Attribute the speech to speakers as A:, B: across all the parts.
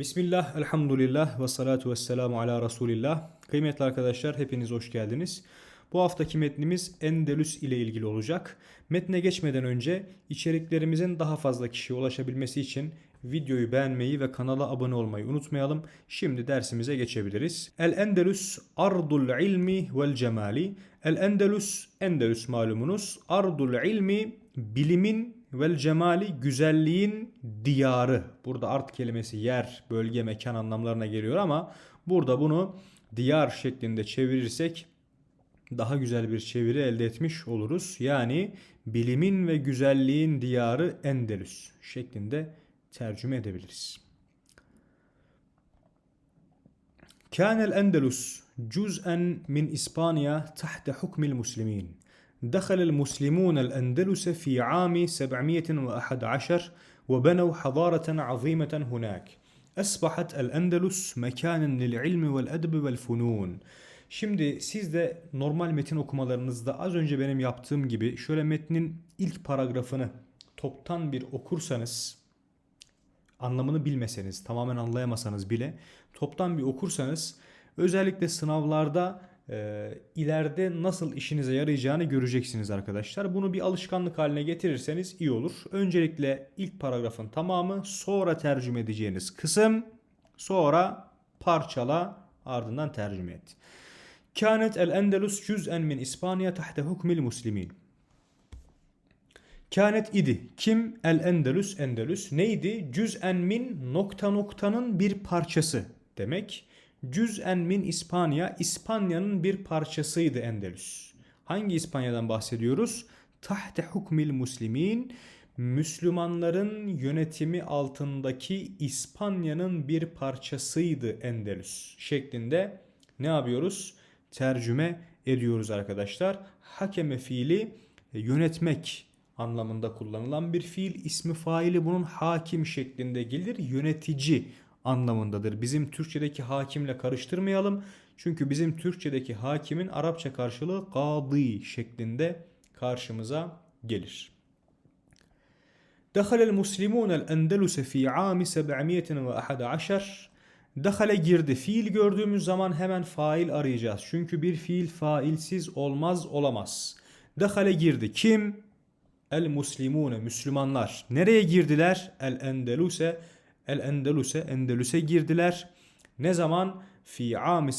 A: Bismillah, elhamdülillah ve salatu ve selamu ala Resulillah. Kıymetli arkadaşlar hepiniz hoş geldiniz. Bu haftaki metnimiz Endelüs ile ilgili olacak. Metne geçmeden önce içeriklerimizin daha fazla kişiye ulaşabilmesi için videoyu beğenmeyi ve kanala abone olmayı unutmayalım. Şimdi dersimize geçebiliriz. El Endelüs ardul ilmi vel cemali. El Endelüs, Endelüs malumunuz. Ardul ilmi bilimin vel cemali güzelliğin diyarı. Burada art kelimesi yer, bölge, mekan anlamlarına geliyor ama burada bunu diyar şeklinde çevirirsek daha güzel bir çeviri elde etmiş oluruz. Yani bilimin ve güzelliğin diyarı Endelüs şeklinde tercüme edebiliriz. Kânel Endelüs cüz'en min İspanya tahte hukmil muslimin. دخل المسلمون الأندلس في عام 711 وبنوا حضارة عظيمة هناك أصبحت الأندلس مكانا للعلم والأدب والفنون Şimdi siz de normal metin okumalarınızda az önce benim yaptığım gibi şöyle metnin ilk paragrafını toptan bir okursanız anlamını bilmeseniz, tamamen anlayamasanız bile toptan bir okursanız özellikle sınavlarda e, ileride nasıl işinize yarayacağını göreceksiniz arkadaşlar. Bunu bir alışkanlık haline getirirseniz iyi olur. Öncelikle ilk paragrafın tamamı sonra tercüme edeceğiniz kısım sonra parçala ardından tercüme et. Kânet el Endelus cüz'en min İspanya tahte hukmil muslimin. Kânet idi. Kim? El Endelus, Endelus. Neydi? Cüz'en min nokta noktanın bir parçası demek. Cüz'en min İspanya. İspanya'nın bir parçasıydı Endelüs. Hangi İspanya'dan bahsediyoruz? Tahte hukmil muslimin. Müslümanların yönetimi altındaki İspanya'nın bir parçasıydı Endelüs şeklinde ne yapıyoruz? Tercüme ediyoruz arkadaşlar. Hakeme fiili e, yönetmek anlamında kullanılan bir fiil. İsmi faili bunun hakim şeklinde gelir. Yönetici anlamındadır. Bizim Türkçedeki hakimle karıştırmayalım. Çünkü bizim Türkçedeki hakimin Arapça karşılığı kadı şeklinde karşımıza gelir. Dehalel muslimun el endeluse fi ami 711 Dahale girdi. Fiil gördüğümüz zaman hemen fail arayacağız. Çünkü bir fiil failsiz olmaz olamaz. Dahale girdi. Kim? El. Müslümanlar. Nereye girdiler? El endeluse. El Endeluse Endelüs'e girdiler. Ne zaman? Fi ami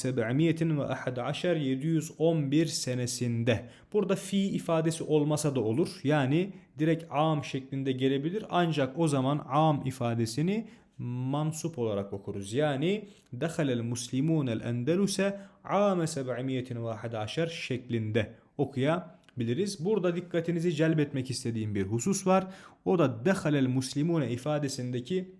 A: 711 711 senesinde. Burada fi ifadesi olmasa da olur. Yani direkt am şeklinde gelebilir. Ancak o zaman am ifadesini mansup olarak okuruz. Yani dehalel muslimun el endeluse ame 711 şeklinde okuyabiliriz. Burada dikkatinizi celbetmek istediğim bir husus var. O da dehalel muslimune ifadesindeki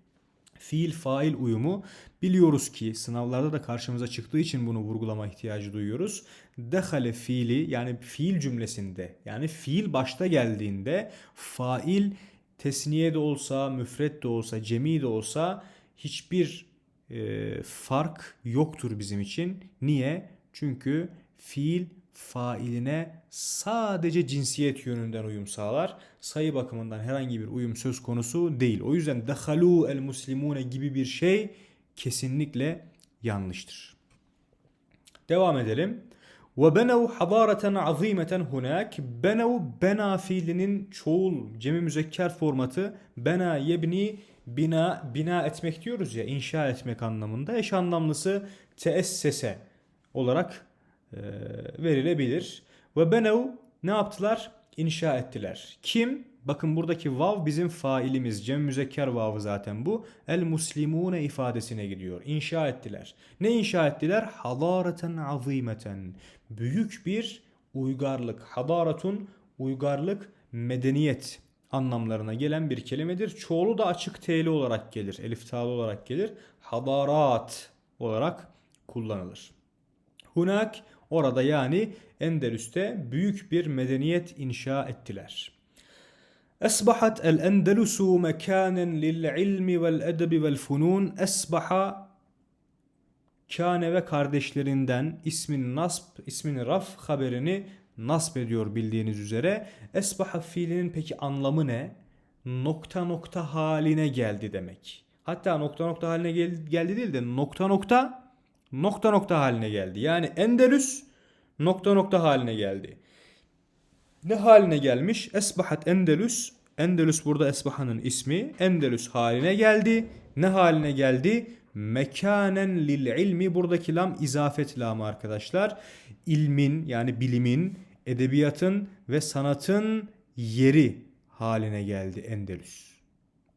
A: fiil fail uyumu biliyoruz ki sınavlarda da karşımıza çıktığı için bunu vurgulama ihtiyacı duyuyoruz. Dehale fiili yani fiil cümlesinde yani fiil başta geldiğinde fail tesniye de olsa, müfret de olsa, cemi de olsa hiçbir e, fark yoktur bizim için. Niye? Çünkü fiil failine sadece cinsiyet yönünden uyum sağlar. Sayı bakımından herhangi bir uyum söz konusu değil. O yüzden dehalu el muslimune gibi bir şey kesinlikle yanlıştır. Devam edelim. Ve benev hadareten azimeten hunak. Benev bena fiilinin çoğul cemi müzekker formatı bena yebni bina bina etmek diyoruz ya inşa etmek anlamında. Eş anlamlısı teessese olarak e, verilebilir. Ve benev ne yaptılar? İnşa ettiler. Kim? Bakın buradaki vav bizim failimiz. Cem müzekker vavı zaten bu. El muslimune ifadesine gidiyor. İnşa ettiler. Ne inşa ettiler? Hadareten azimeten. Büyük bir uygarlık. Hadaratun uygarlık, medeniyet anlamlarına gelen bir kelimedir. Çoğulu da açık T'li olarak gelir. Elif ta'lı olarak gelir. Hadarat olarak kullanılır. Hunak Orada yani Endelüs'te büyük bir medeniyet inşa ettiler. Esbahat el Endelusu mekanen lil ilmi vel edebi vel funun. Esbaha Kâne ve kardeşlerinden ismin nasb, ismin raf haberini nasb ediyor bildiğiniz üzere. Esbaha fiilinin peki anlamı ne? Nokta nokta haline geldi demek. Hatta nokta nokta haline geldi değil de nokta nokta nokta nokta haline geldi. Yani Endelüs nokta nokta haline geldi. Ne haline gelmiş? Esbahat Endelüs. Endelüs burada Esbahan'ın ismi. Endelüs haline geldi. Ne haline geldi? Mekanen lil ilmi. Buradaki lam izafet lamı arkadaşlar. İlmin yani bilimin, edebiyatın ve sanatın yeri haline geldi Endelüs.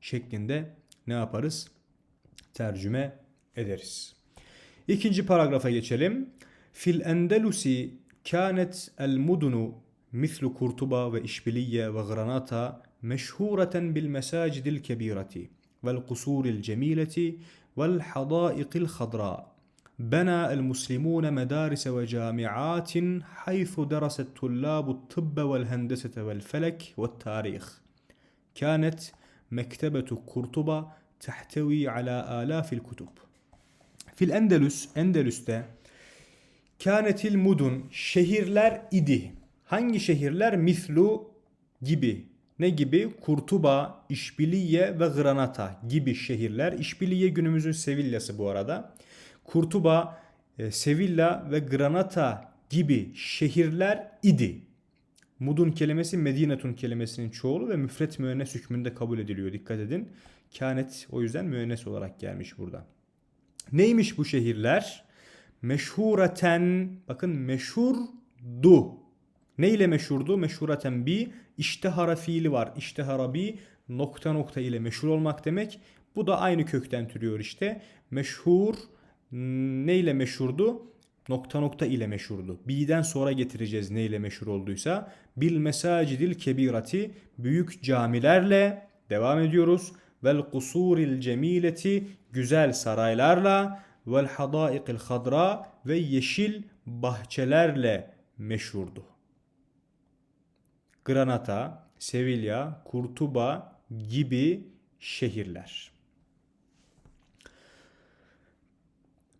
A: Şeklinde ne yaparız? Tercüme ederiz. İkinci paragrafa geçelim. Fil Endelusi kânet el mudunu mislu Kurtuba ve İşbiliye ve Granata meşhureten bil mesacidil kebireti vel kusuril cemileti vel hadâiqil khadra. بنى المسلمون مدارس وجامعات حيث درس الطلاب الطب والهندسة والفلك والتاريخ. كانت مكتبة قرطبة تحتوي على آلاف الكتب. Fil Endelüs, Endelüs'te kânetil mudun şehirler idi. Hangi şehirler? Mislu gibi. Ne gibi? Kurtuba, İşbiliye ve Granata gibi şehirler. İşbiliye günümüzün Sevilla'sı bu arada. Kurtuba, e, Sevilla ve Granata gibi şehirler idi. Mudun kelimesi Medinetun kelimesinin çoğulu ve müfret müennes hükmünde kabul ediliyor. Dikkat edin. Kânet o yüzden müennes olarak gelmiş burada. Neymiş bu şehirler? Meşhureten bakın meşhurdu. Ne ile meşhurdu? Meşhureten bi iştehara fiili var. İştehara bi nokta nokta ile meşhur olmak demek. Bu da aynı kökten türüyor işte. Meşhur ne ile meşhurdu? Nokta nokta ile meşhurdu. Bi'den sonra getireceğiz ne ile meşhur olduysa. Bil mesacidil kebirati büyük camilerle devam ediyoruz vel kusuril cemileti güzel saraylarla vel hadaikil hadra ve yeşil bahçelerle meşhurdu. Granata, Sevilla, Kurtuba gibi şehirler.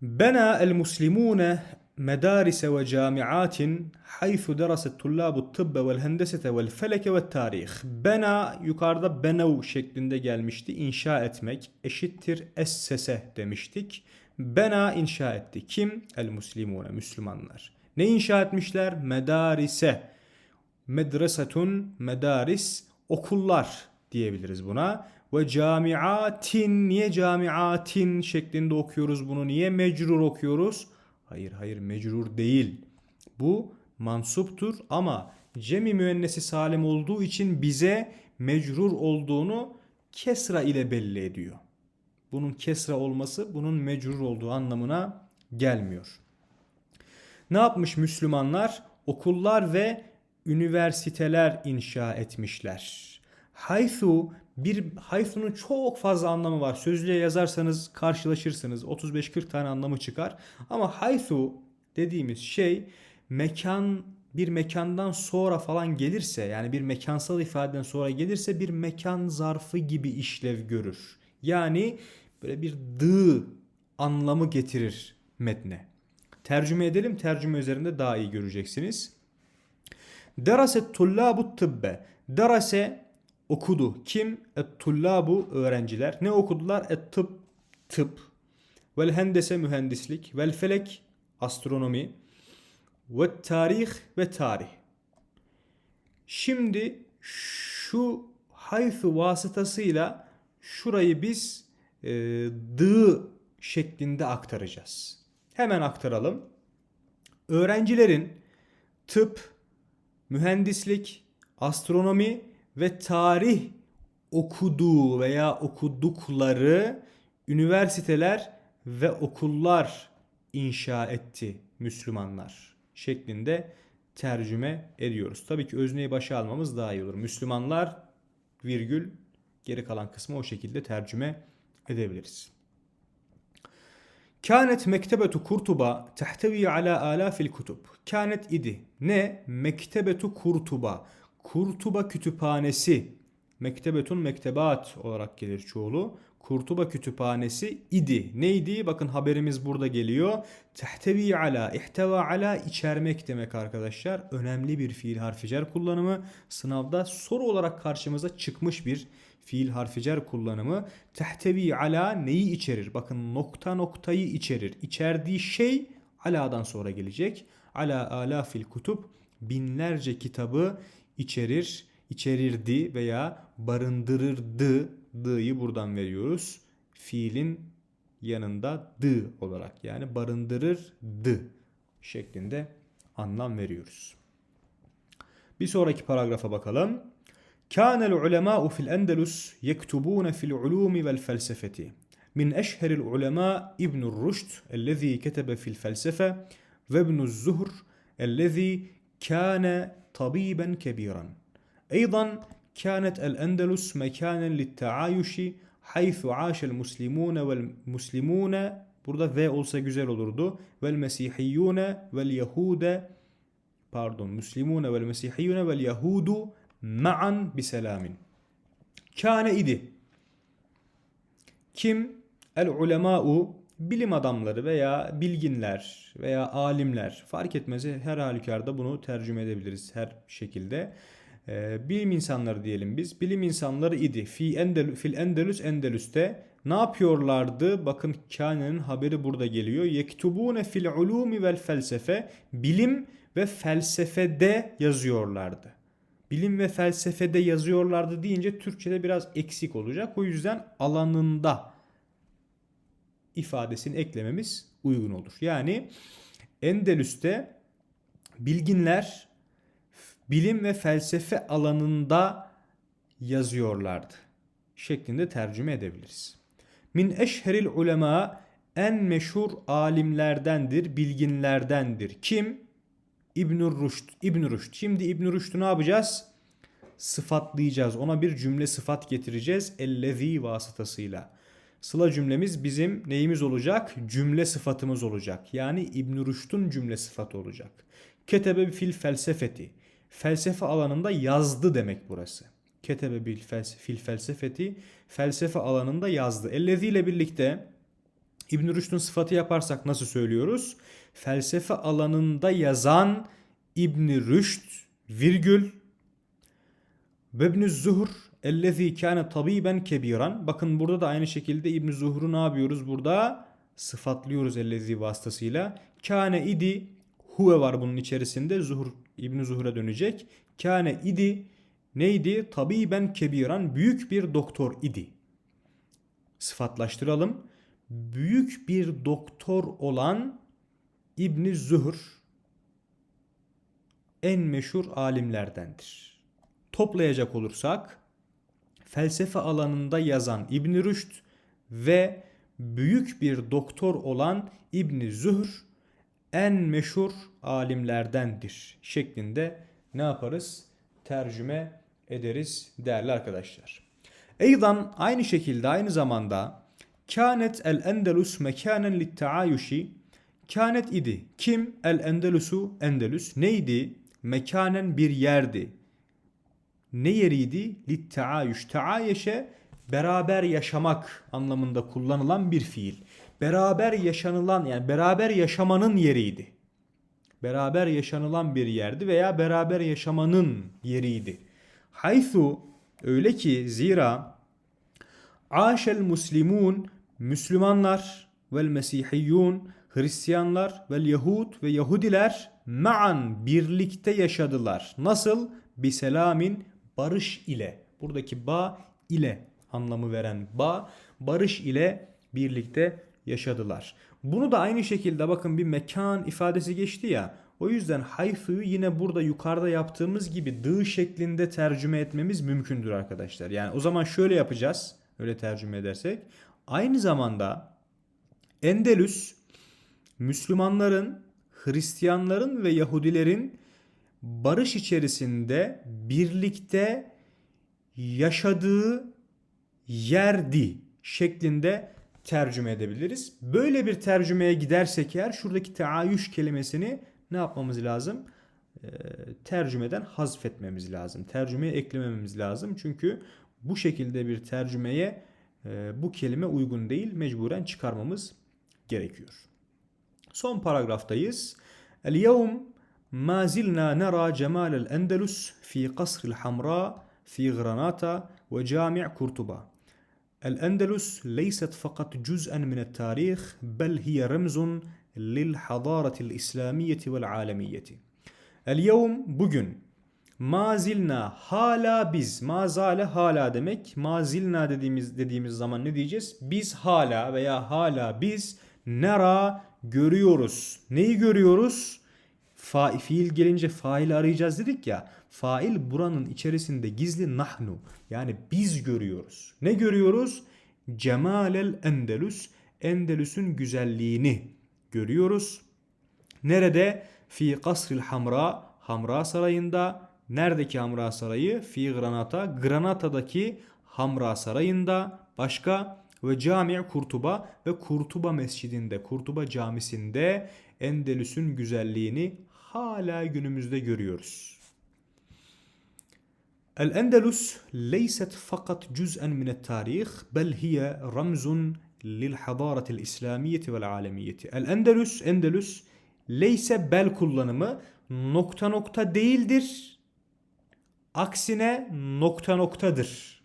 A: Bena el muslimune مدارس وجامعات حيث درس الطلاب الطب والهندسة والفلك والتاريخ. Bena yukarıda benev şeklinde gelmişti. İnşa etmek eşittir essese demiştik. Bena inşa etti. Kim? El muslimune, Müslümanlar. Ne inşa etmişler? Medarise. Medresetun, medaris, okullar diyebiliriz buna. Ve camiatin, niye camiatin şeklinde okuyoruz bunu? Niye mecrur okuyoruz? Hayır hayır mecrur değil. Bu mansuptur ama cemi müennesi salim olduğu için bize mecrur olduğunu kesra ile belli ediyor. Bunun kesra olması bunun mecrur olduğu anlamına gelmiyor. Ne yapmış Müslümanlar? Okullar ve üniversiteler inşa etmişler. Haythu bir haythunun çok fazla anlamı var. Sözlüğe yazarsanız karşılaşırsınız. 35-40 tane anlamı çıkar. Ama haythu dediğimiz şey mekan bir mekandan sonra falan gelirse yani bir mekansal ifadeden sonra gelirse bir mekan zarfı gibi işlev görür. Yani böyle bir dı anlamı getirir metne. Tercüme edelim. Tercüme üzerinde daha iyi göreceksiniz. Deraset tullabu tıbbe. Derase okudu. Kim? Et tullabu öğrenciler. Ne okudular? Et tıp. Vel hendese mühendislik. Vel felek astronomi. Ve tarih ve tarih. Şimdi şu haythu vasıtasıyla şurayı biz e, dı şeklinde aktaracağız. Hemen aktaralım. Öğrencilerin tıp, mühendislik, astronomi ve tarih okuduğu veya okudukları üniversiteler ve okullar inşa etti Müslümanlar şeklinde tercüme ediyoruz. Tabii ki özneyi başa almamız daha iyi olur. Müslümanlar virgül geri kalan kısmı o şekilde tercüme edebiliriz. Kânet mektebetu Kurtuba tehtevi ala alafil kutub. Kânet idi. Ne? Mektebetu Kurtuba. Kurtuba kütüphanesi. Mektebetun mektebat olarak gelir çoğulu. Kurtuba kütüphanesi idi. Neydi? Bakın haberimiz burada geliyor. Tehtevi ala, ihteva ala içermek demek arkadaşlar. Önemli bir fiil harfi cer kullanımı. Sınavda soru olarak karşımıza çıkmış bir fiil harfi cer kullanımı tehtevi ala neyi içerir? Bakın nokta noktayı içerir. İçerdiği şey aladan sonra gelecek. Ala ala fil kutub binlerce kitabı içerir, içerirdi veya barındırırdı. D'yı buradan veriyoruz. Fiilin yanında d olarak yani barındırırdı şeklinde anlam veriyoruz. Bir sonraki paragrafa bakalım. كان العلماء في الأندلس يكتبون في العلوم والفلسفة من أشهر العلماء ابن الرشد الذي كتب في الفلسفة وابن الزهر الذي كان طبيبا كبيرا أيضا كانت الأندلس مكانا للتعايش حيث عاش المسلمون والمسلمون burada ve olsa güzel olurdu. Vel mesihiyune vel yahude pardon Müslimune vel mesihiyune vel yahudu ma'an biselamin. Kâne idi. Kim? El ulemâ'u bilim adamları veya bilginler veya alimler fark etmez her halükarda bunu tercüme edebiliriz her şekilde. Ee, bilim insanları diyelim biz. Bilim insanları idi. Fi endel, fil Endelüs Endelüs'te ne yapıyorlardı? Bakın Kâne'nin haberi burada geliyor. Yektubune fil ulumi vel felsefe. Bilim ve felsefede yazıyorlardı. Bilim ve felsefede yazıyorlardı deyince Türkçe'de biraz eksik olacak. O yüzden alanında ifadesini eklememiz uygun olur. Yani Endelüs'te bilginler bilim ve felsefe alanında yazıyorlardı şeklinde tercüme edebiliriz. Min eşheril ulema en meşhur alimlerdendir, bilginlerdendir. Kim? İbnül Rüşd. İbn Rüşd. Şimdi İbn Rüşd'ü ne yapacağız? Sıfatlayacağız. Ona bir cümle sıfat getireceğiz. Ellezî vasıtasıyla. Sıla cümlemiz bizim neyimiz olacak? Cümle sıfatımız olacak. Yani İbn Rüşd'ün cümle sıfatı olacak. Ketebe fil felsefeti. Felsefe alanında yazdı demek burası. Ketebe bil fil felsefeti. Felsefe alanında yazdı. Ellezî ile birlikte İbn Rüşd'ün sıfatı yaparsak nasıl söylüyoruz? Felsefe alanında yazan İbn Rüşd virgül ve İbn Zuhr ellezî kâne tabiben kebiran. Bakın burada da aynı şekilde İbn Zuhr'u ne yapıyoruz burada? Sıfatlıyoruz ellezî vasıtasıyla. Kâne idi huve var bunun içerisinde. Zuhr İbn Zuhr'a dönecek. Kâne idi neydi? Tabiben kebiran büyük bir doktor idi. Sıfatlaştıralım. Büyük bir doktor olan İbn Zuhr en meşhur alimlerdendir. Toplayacak olursak felsefe alanında yazan İbn Rüşd ve büyük bir doktor olan İbn Zuhr en meşhur alimlerdendir şeklinde ne yaparız? Tercüme ederiz değerli arkadaşlar. Eydan aynı şekilde aynı zamanda Kânet el Endelus mekânen lit taayuşi Kânet idi. Kim? El Endelusu Endelüs. Neydi? Mekanen bir yerdi. Ne yeriydi? Lit taayuş. Taayeşe beraber yaşamak anlamında kullanılan bir fiil. Beraber yaşanılan yani beraber yaşamanın yeriydi. Beraber yaşanılan bir yerdi veya beraber yaşamanın yeriydi. Haythu öyle ki zira aşel muslimun Müslümanlar vel mesihiyyun Hristiyanlar vel Yahud ve Yahudiler ma'an birlikte yaşadılar. Nasıl? Biselamin barış ile. Buradaki ba ile anlamı veren ba barış ile birlikte yaşadılar. Bunu da aynı şekilde bakın bir mekan ifadesi geçti ya. O yüzden hayfı'yı yine burada yukarıda yaptığımız gibi dı şeklinde tercüme etmemiz mümkündür arkadaşlar. Yani o zaman şöyle yapacağız. Öyle tercüme edersek. Aynı zamanda Endelüs Müslümanların, Hristiyanların ve Yahudilerin barış içerisinde birlikte yaşadığı yerdi şeklinde tercüme edebiliriz. Böyle bir tercümeye gidersek eğer şuradaki teayüş kelimesini ne yapmamız lazım? Ee, tercümeden hazfetmemiz lazım. Tercümeye eklemememiz lazım. Çünkü bu şekilde bir tercümeye e, bu kelime uygun değil. Mecburen çıkarmamız gerekiyor. Son paragraftayız. El yevm Ma zilna nara cemal el Endelus fi kasr el Hamra fi Granata ve cami' Kurtuba. El Endelus leysat fakat cüz'en min el tarih bel hiye remzun lil hadaratil İslamiyeti vel alemiyeti. El yevm bugün mazilna hala biz mazale hala demek mazilna dediğimiz dediğimiz zaman ne diyeceğiz? Biz hala veya hala biz nera görüyoruz. Neyi görüyoruz? Fa fiil gelince faili arayacağız dedik ya fail buranın içerisinde gizli nahnu yani biz görüyoruz ne görüyoruz cemalel endelus endelüsün güzelliğini görüyoruz Nerede? Fi kasril hamra, Hamra Sarayı'nda. Neredeki Hamra Sarayı? Fi Granata, Granata'daki Hamra Sarayı'nda. Başka? Ve Cami Kurtuba ve Kurtuba Mescidinde, Kurtuba Camisi'nde Endelüs'ün güzelliğini hala günümüzde görüyoruz. El-Endelus leyset fakat cüz'en minet tarih bel hiye ramzun lil hadaratil İslamiyeti vel alemiyeti. El-Endelus, Endelus leyse bel kullanımı nokta nokta değildir. Aksine nokta noktadır.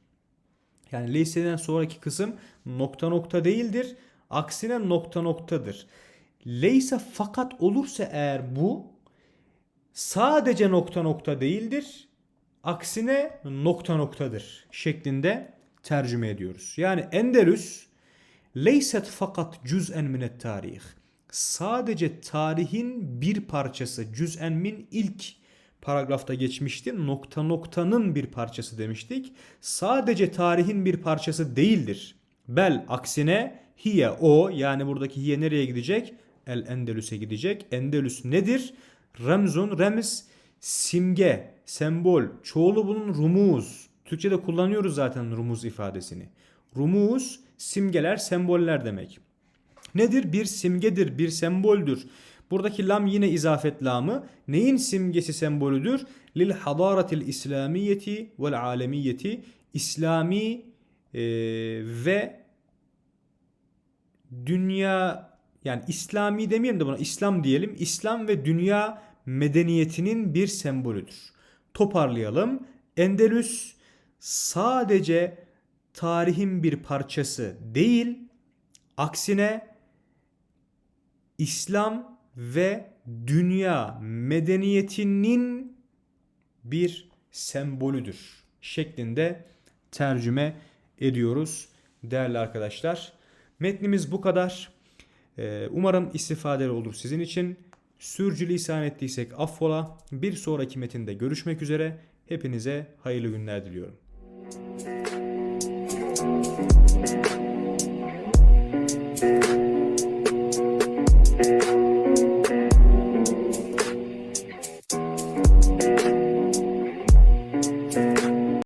A: Yani leyseden sonraki kısım nokta nokta değildir. Aksine nokta noktadır. Leyse fakat olursa eğer bu sadece nokta nokta değildir. Aksine nokta noktadır şeklinde tercüme ediyoruz. Yani Endelüs leyset fakat cüz'en minet tarih. Sadece tarihin bir parçası cüz'en min ilk paragrafta geçmişti. Nokta noktanın bir parçası demiştik. Sadece tarihin bir parçası değildir. Bel aksine hiye o yani buradaki hiye nereye gidecek? El Endelüs'e gidecek. Endelüs nedir? Remzun, remz, simge, sembol. Çoğulu bunun rumuz. Türkçe'de kullanıyoruz zaten rumuz ifadesini. Rumuz, simgeler, semboller demek. Nedir? Bir simgedir, bir semboldür. Buradaki lam yine izafet lamı. Neyin simgesi sembolüdür? Lil hadaratil İslamiyeti vel alemiyeti. İslami e, ve dünya yani İslami demeyelim de buna İslam diyelim. İslam ve dünya medeniyetinin bir sembolüdür. Toparlayalım. Endelüs sadece tarihin bir parçası değil, aksine İslam ve dünya medeniyetinin bir sembolüdür şeklinde tercüme ediyoruz değerli arkadaşlar. Metnimiz bu kadar. Ee, umarım istifadeli olur sizin için. Sürcülisan ettiysek affola. Bir sonraki metinde görüşmek üzere. Hepinize hayırlı günler diliyorum.